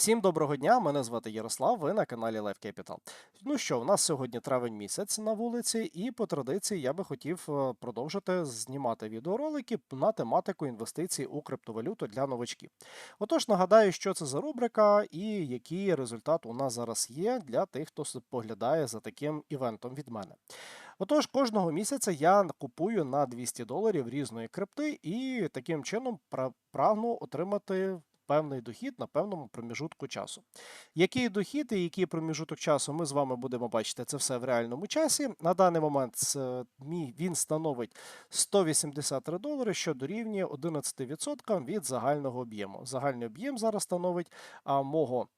Всім доброго дня, мене звати Ярослав, ви на каналі Life Capital. Ну що, у нас сьогодні травень місяць на вулиці, і по традиції я би хотів е, продовжити знімати відеоролики на тематику інвестицій у криптовалюту для новачків. Отож, нагадаю, що це за рубрика і який результат у нас зараз є для тих, хто поглядає за таким івентом від мене. Отож, кожного місяця я купую на 200 доларів різної крипти і таким чином пра- прагну отримати певний дохід на певному проміжутку часу. Який дохід і який проміжуток часу ми з вами будемо бачити це все в реальному часі. На даний момент він становить 183 долари, що дорівнює 11% від загального об'єму. Загальний об'єм зараз становить мого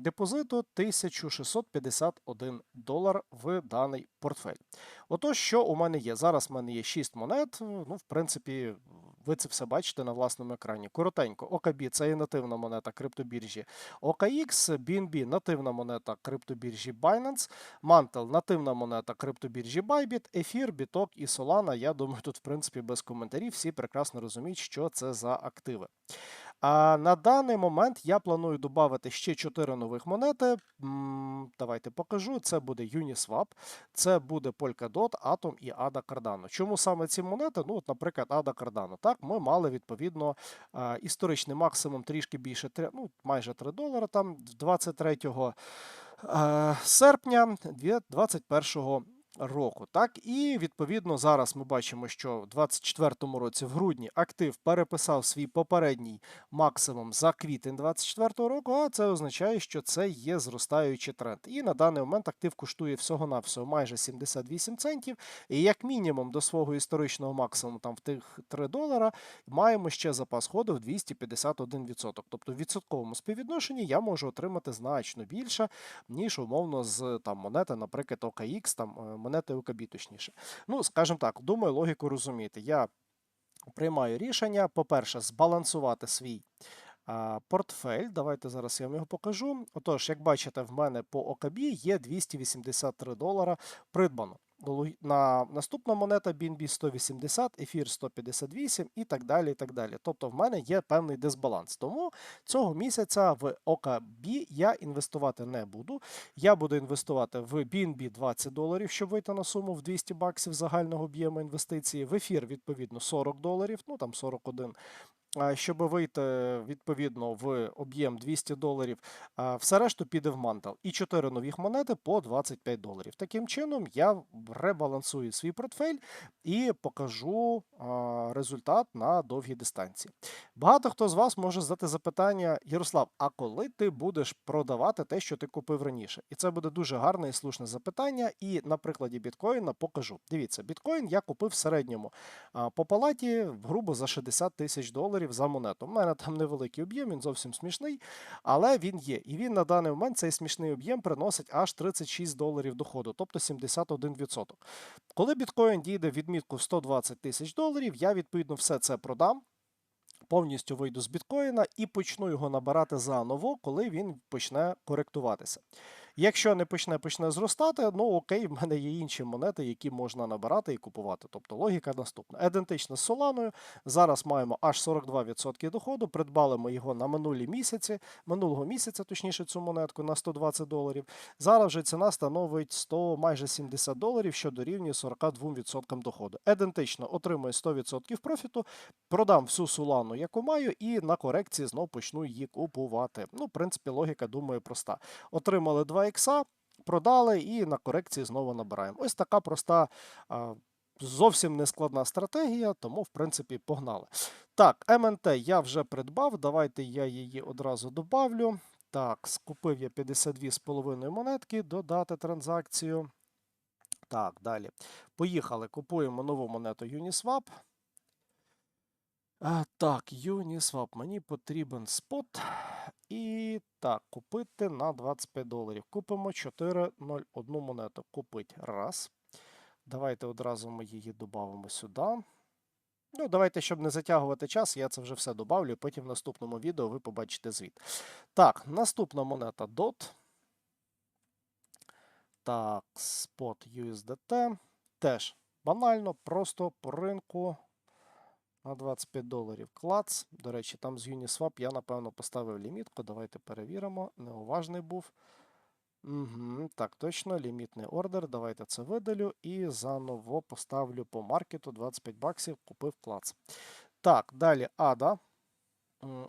депозиту 1651 долар в даний портфель. Отож, що у мене є? Зараз в мене є 6 монет. Ну, в принципі, ви це все бачите на власному екрані. Коротенько, OKB – це є нативна монета криптобіржі OKX, BNB – нативна монета криптобіржі Binance, Mantle – нативна монета криптобіржі Bybit, Ефір, Біток і Solana. Я думаю, тут, в принципі, без коментарів всі прекрасно розуміють, що це за активи. А на даний момент я планую додати ще 4 нових монети. Давайте покажу. Це буде Uniswap, це буде Polkadot, Atom і ADA Cardano. Чому саме ці монети? Ну, от, наприклад, ADA Cardano. Так, ми мали відповідно історичний максимум трішки більше, три- ну, майже 3 долара там 23 е, серпня 2021 року. Так, і відповідно зараз ми бачимо, що в 2024 році в грудні актив переписав свій попередній максимум за квітень 2024 року, а це означає, що це є зростаючий тренд. І на даний момент актив коштує всього-навсього майже 78 центів. І як мінімум до свого історичного максимуму, там в тих 3 долара, маємо ще запас ходу в 251%. Тобто в відсотковому співвідношенні я можу отримати значно більше, ніж умовно з там монети, наприклад, OKX, там е, монети OKB точніше. Ну, скажімо так, думаю, логіку розумієте. Я приймаю рішення, по-перше, збалансувати свій портфель. Давайте зараз я вам його покажу. Отож, як бачите, в мене по ОКБ є 283 долара придбано. На наступна монета BNB 180, ефір 158 і так далі. і так далі. Тобто в мене є певний дисбаланс. Тому цього місяця в ОКБ я інвестувати не буду. Я буду інвестувати в BNB 20 доларів, щоб вийти на суму в 200 баксів загального об'єму інвестиції. В ефір, відповідно, 40 доларів, ну там 41. Щоб вийти відповідно в об'єм 200 доларів, все решту піде в мантел. І 4 нових монети по 25 доларів. Таким чином я ребалансую свій портфель і покажу результат на довгій дистанції. Багато хто з вас може задати запитання: Ярослав, а коли ти будеш продавати те, що ти купив раніше? І це буде дуже гарне і слушне запитання. І на прикладі біткоїна покажу. Дивіться, біткоін я купив в середньому по палаті грубо за 60 тисяч доларів за монету. У мене там невеликий об'єм, він зовсім смішний, але він є. І він на даний момент цей смішний об'єм приносить аж 36 доларів доходу, тобто 71%. Коли біткоін дійде в відмітку 120 тисяч доларів, я відповідно все це продам. Повністю вийду з біткоїна і почну його набирати заново, коли він почне коректуватися. Якщо не почне почне зростати, ну окей, в мене є інші монети, які можна набирати і купувати. Тобто логіка наступна. Ідентична з Соланою. Зараз маємо аж 42% доходу. Придбали ми його на минулі місяці, минулого місяця, точніше, цю монетку на 120 доларів. Зараз вже ціна становить 100, майже 70 доларів, що дорівнює 42% доходу. Ідентично отримую 100% профіту, продам всю Солану, яку маю, і на корекції знову почну її купувати. Ну, в принципі, логіка, думаю, проста. Отримали 2 ікса, продали і на корекції знову набираємо. Ось така проста. Зовсім не складна стратегія, тому, в принципі, погнали. Так, МНТ я вже придбав. Давайте я її одразу добавлю. Так, скупив я 52,5 монетки, додати транзакцію. Так, далі. Поїхали. Купуємо нову монету Uniswap. А, так, Uniswap, мені потрібен спот. І так, купити на 25 доларів. Купимо 4,01 монету. Купить раз. Давайте одразу ми її додамо сюди. Ну, давайте, щоб не затягувати час, я це вже все добавлю, потім в наступному відео ви побачите звіт. Так, наступна монета DOT. Так, спот USDT. Теж банально, просто по ринку на 25 доларів. Клац. До речі, там з Uniswap я, напевно, поставив лімітку. Давайте перевіримо. Неуважний був. Угу, так, точно, лімітний ордер. Давайте це видалю і заново поставлю по маркету 25 баксів, купив клац. Так, далі ADA.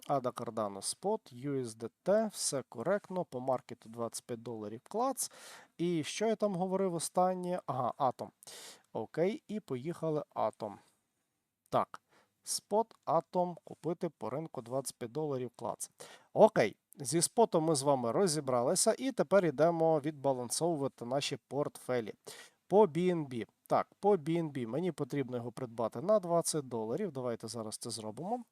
ADA Cardano Spot, USDT, все коректно, по маркету 25 доларів клац. І що я там говорив останнє? Ага, Atom. Окей, і поїхали Atom. Так, спот Atom купити по ринку 25 доларів клац. Окей, зі спотом ми з вами розібралися, і тепер йдемо відбалансовувати наші портфелі. По BNB. Так, по BNB мені потрібно його придбати на 20 доларів. Давайте зараз це зробимо.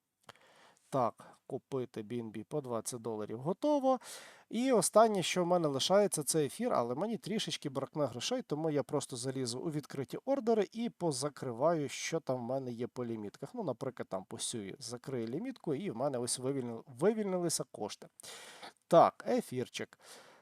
Так, купити BNB по 20 доларів готово. І останнє, що в мене лишається, це ефір, але мені трішечки бракне грошей, тому я просто залізу у відкриті ордери і позакриваю, що там в мене є по лімітках. Ну, наприклад, там по сюї закрию лімітку, і в мене ось вивільнилися кошти. Так, ефірчик.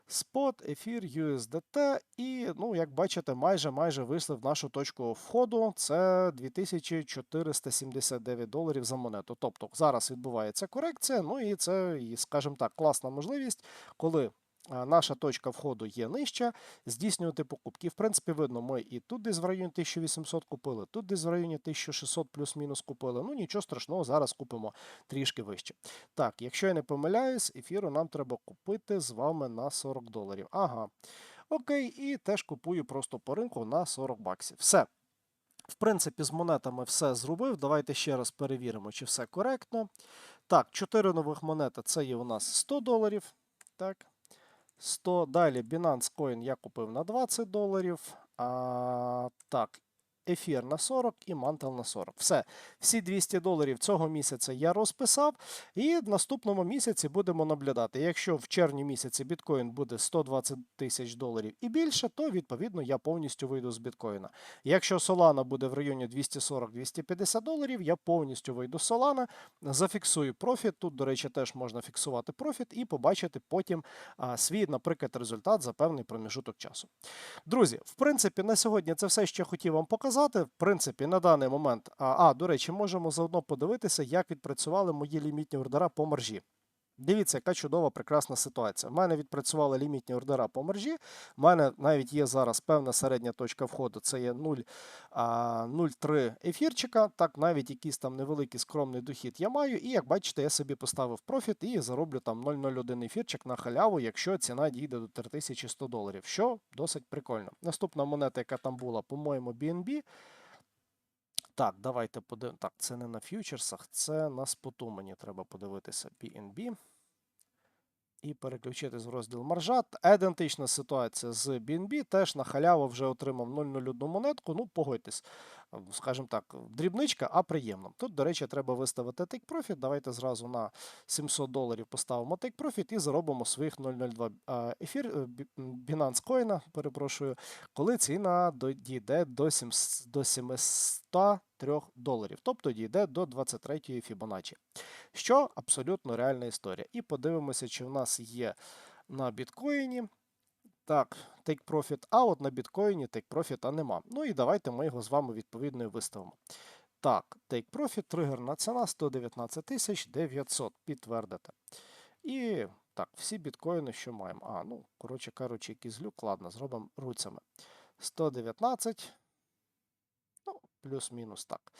Спот, ефір, USDT, і, ну, як бачите, майже майже вийшли в нашу точку входу. Це 2479 доларів за монету. Тобто зараз відбувається корекція, ну і це, скажімо так, класна можливість, коли наша точка входу є нижча, здійснювати покупки. В принципі, видно, ми і тут десь в районі 1800 купили, тут десь в районі 1600 плюс-мінус купили. Ну нічого страшного, зараз купимо трішки вище. Так, якщо я не помиляюсь, ефіру нам треба купити з вами на 40 доларів. Ага. Окей, і теж купую просто по ринку на 40 баксів. Все. В принципі, з монетами все зробив. Давайте ще раз перевіримо, чи все коректно. Так, 4 нових монети це є у нас 100 доларів. Так. 100. Далі Binance Coin я купив на 20 доларів. А, так, ефір на 40 і мантел на 40. Все. Всі 200 доларів цього місяця я розписав. І в наступному місяці будемо наблюдати. Якщо в червні місяці біткоін буде 120 тисяч доларів і більше, то відповідно я повністю вийду з біткоїна. Якщо Solana буде в районі 240-250 доларів, я повністю вийду з Solana, зафіксую профіт. Тут, до речі, теж можна фіксувати профіт і побачити потім а, свій, наприклад, результат за певний проміжуток часу. Друзі, в принципі, на сьогодні це все, що я хотів вам показати. В принципі, на даний момент, а, а до речі, можемо заодно подивитися, як відпрацювали мої лімітні ордера по маржі. Дивіться, яка чудова, прекрасна ситуація. У мене відпрацювали лімітні ордера по мережі. У мене навіть є зараз певна середня точка входу. Це є 0,3 ефірчика. Так, навіть якийсь там невеликий скромний дохід я маю. І як бачите, я собі поставив профіт і зароблю там 0,01 ефірчик на халяву, якщо ціна дійде до 3100 доларів, що досить прикольно. Наступна монета, яка там була, по-моєму, BNB. Так, давайте подивимося. Так, це не на фьючерсах, це на споту мені треба подивитися BNB. І переключитись в розділ маржа. Ідентична ситуація з BNB. Теж на халяву вже отримав 0,01 монетку. Ну, погодьтесь, скажімо так, дрібничка, а приємно. Тут, до речі, треба виставити Take Profit. Давайте зразу на 700 доларів поставимо Take Profit і заробимо своїх 0,02 ефір е, Binance Coin, перепрошую, коли ціна дійде до 703 доларів, тобто дійде до 23-ї Fibonacci. Що абсолютно реальна історія. І подивимося, чи в нас є на біткоїні. Так, take profit, а от на біткоїні take profit нема. Ну і давайте ми його з вами відповідно і виставимо. Так, take profit, тригерна ціна 119 900. Підтвердити. І так, всі біткоїни, що маємо. А, ну, коротше кажучи, якийсь люк, ладно, зробимо руцями. 119. Ну, плюс-мінус так.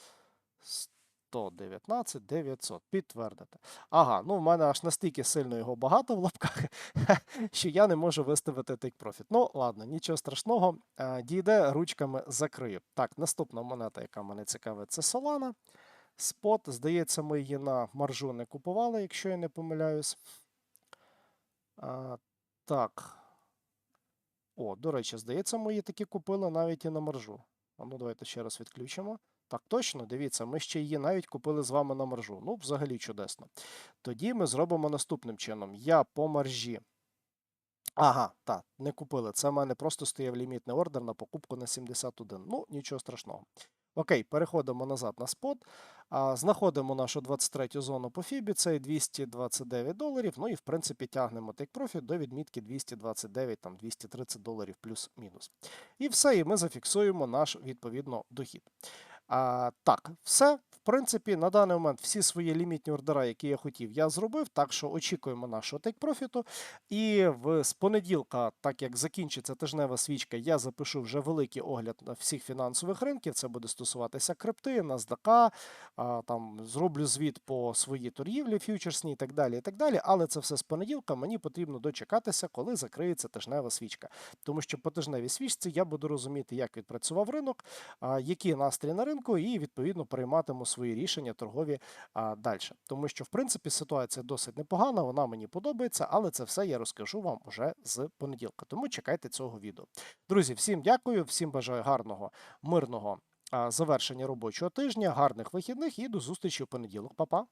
119 900. Підтвердити. Ага, ну в мене аж настільки сильно його багато в лапках, що я не можу виставити take profit. Ну, ладно, нічого страшного. Дійде ручками закрию. Так, наступна монета, яка мене цікавить, це Solana. Спот. Здається, ми її на маржу не купували, якщо я не помиляюсь. А, Так. О, до речі, здається, ми її таки купили навіть і на маржу. А ну, давайте ще раз відключимо. Так, точно, дивіться, ми ще її навіть купили з вами на маржу. Ну, взагалі чудесно. Тоді ми зробимо наступним чином. Я по маржі. Ага, так, не купили. Це в мене просто стояв лімітний ордер на покупку на 71. Ну, нічого страшного. Окей, переходимо назад на спот. Знаходимо нашу 23 зону по Фібі, це 229 доларів. Ну і в принципі тягнемо take profit до відмітки 229, там 230 доларів плюс-мінус. І все, і ми зафіксуємо наш відповідно дохід. А, так, все. В принципі, на даний момент всі свої лімітні ордера, які я хотів, я зробив. Так що очікуємо нашого тейк-профіту. І в з понеділка, так як закінчиться тижнева свічка, я запишу вже великий огляд на всіх фінансових ринків. Це буде стосуватися крипти, NASDAQ, а, там зроблю звіт по своїй торгівлі, фьючерсній і так далі. і так далі. Але це все з понеділка. Мені потрібно дочекатися, коли закриється тижнева свічка. Тому що по тижневій свічці я буду розуміти, як відпрацював ринок, а, які настрій на ринку, і відповідно прийматиму свої рішення торгові а, далі. Тому що, в принципі, ситуація досить непогана, вона мені подобається, але це все я розкажу вам уже з понеділка. Тому чекайте цього відео. Друзі, всім дякую, всім бажаю гарного, мирного а, завершення робочого тижня, гарних вихідних і до зустрічі в понеділок. Па-па!